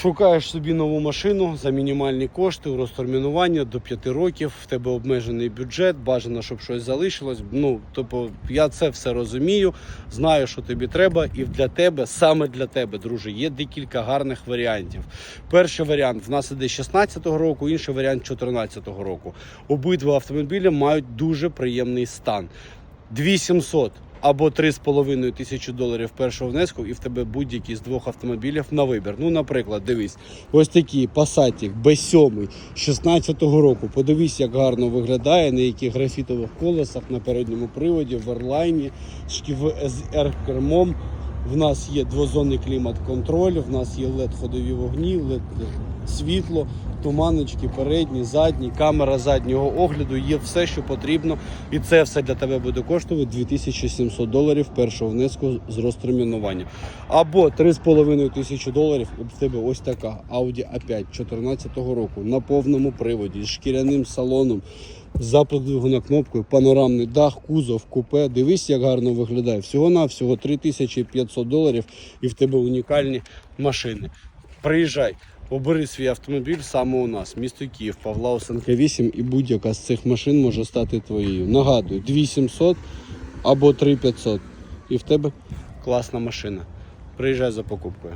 Шукаєш собі нову машину за мінімальні кошти у розтермінування до 5 років. В тебе обмежений бюджет, бажано, щоб щось залишилось. Ну тобто, я це все розумію, знаю, що тобі треба, і для тебе, саме для тебе, друже, є декілька гарних варіантів. Перший варіант в нас іде 16-го року, інший варіант 14-го року. Обидва автомобілі мають дуже приємний стан. 2700 або 3,5 тисячі доларів першого внеску, і в тебе будь-який з двох автомобілів на вибір. Ну, наприклад, дивись, ось такий Passat B7 16-го року. Подивись, як гарно виглядає, на яких графітових колесах на передньому приводі, в Ерлайні, з R-кермом. В нас є двозонний клімат-контроль, в нас є led ходові вогні, led світло, туманочки, передні, задні, камера заднього огляду. Є все, що потрібно, і це все для тебе буде коштувати 2700 доларів першого внеску з розтермінування. Або 3,5 тисячі доларів, і в тебе ось така Audi A5 2014 року на повному приводі з шкіряним салоном. Западну кнопкою, панорамний дах, кузов, купе. Дивись, як гарно виглядає. Всього на всього 3500 доларів і в тебе унікальні машини. Приїжджай, обери свій автомобіль саме у нас, місто Київ, Павла Осенка 8 і будь-яка з цих машин може стати твоєю. Нагадую, 2700 або 3500 і в тебе класна машина. Приїжджай за покупкою.